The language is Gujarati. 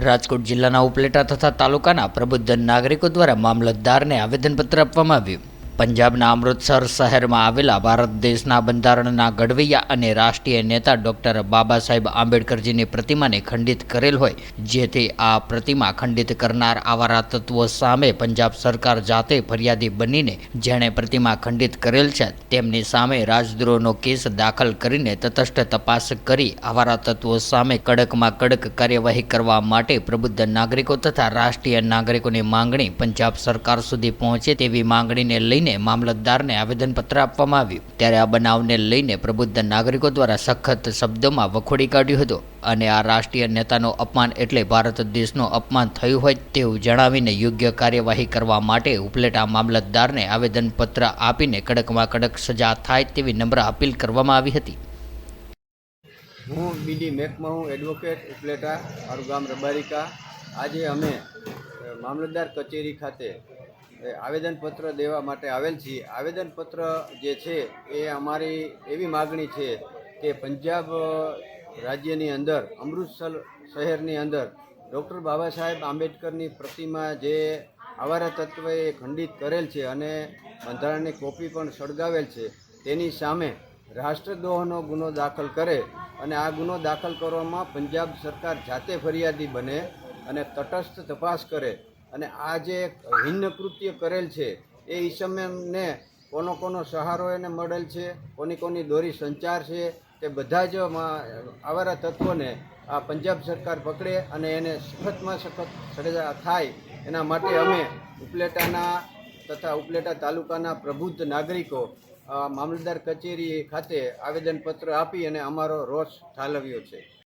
રાજકોટ જિલ્લાના ઉપલેટા તથા તાલુકાના પ્રબુદ્ધ નાગરિકો દ્વારા મામલતદારને આવેદનપત્ર આપવામાં આવ્યું. પંજાબના અમૃતસર શહેરમાં આવેલા ભારત દેશના બંધારણના ઘડવૈયા અને રાષ્ટ્રીય નેતા ડૉક્ટર બાબા સાહેબ આંબેડકરજીની પ્રતિમાને ખંડિત કરેલ હોય, જેથી આ પ્રતિમા ખંડિત કરનાર આવારા તત્વો સામે પંજાબ સરકાર જાતે ફરિયાદી બનીને જેણે પ્રતિમા ખંડિત કરેલ છે, તેમની સામે રાજદ્રોહનો કેસ દાખલ કરીને તટસ્થ તપાસ કરી આવારા તત્વો સામે કડકમાં કડક કાર્યવાહી કરવા માટે પ્રબુદ્ધ નાગરિકો તથા રાષ્ટ્રીય નાગરિકોની માંગણી પંજાબ સરકાર સુધી પહોંચે તેવી માંગણીને લઈને મામલતદારને આવેદનપત્ર આપવામાં આવ્યું. ત્યારે આ બનાવને લઈને પ્રબુદ્ધ નાગરિકો દ્વારા સખત શબ્દોમાં વખોડી કાઢ્યું હતું અને આ રાષ્ટ્રીય નેતાનો અપમાન એટલે ભારત દેશનો અપમાન થયું હોય તેવું જણાવીને યોગ્ય કાર્યવાહી કરવા માટે ઉપલેટા મામલતદારને આવેદનપત્ર આપીને કડકમાં કડક સજા થાય તેવી નમ્ર અપીલ કરવામાં આવી હતી. હું બીડી મેકમાં હું એડવોકેટ ઉપલેટા, મારું રબારિકા. આજે અમે મામલતદાર કચેરી ખાતે આવેદનપત્ર દેવા માટે આવેલ છીએ. આવેદનપત્ર જે છે, એ અમારી એવી માગણી છે કે પંજાબ રાજ્યની અંદર, અમૃતસર શહેરની અંદર ડૉક્ટર બાબા સાહેબ આંબેડકરની પ્રતિમા જે આવારા તત્વએ ખંડિત કરેલ છે અને બંધારણની કોપી પણ સળગાવેલ છે, તેની સામે રાષ્ટ્રદ્રોહનો ગુનો દાખલ કરે અને આ ગુનો દાખલ કરવામાં પંજાબ સરકાર જાતે ફરિયાદી બને અને તટસ્થ તપાસ કરે અને આ જે હિન્ન કૃત્ય કરેલ છે, એ ઈસમને કોનો કોનો સહારો એને મળેલ છે, કોની કોની દોરી સંચાર છે, તે બધા જ આવારા તત્વોને આ પંજાબ સરકાર પકડે અને એને સખતમાં સખત સજા થાય, એના માટે અમે ઉપલેટાના તથા ઉપલેટા તાલુકાના પ્રબુદ્ધ નાગરિકો મામલતદાર કચેરી ખાતે આવેદનપત્ર આપી અને અમારો રોષ ઠાલવ્યો છે.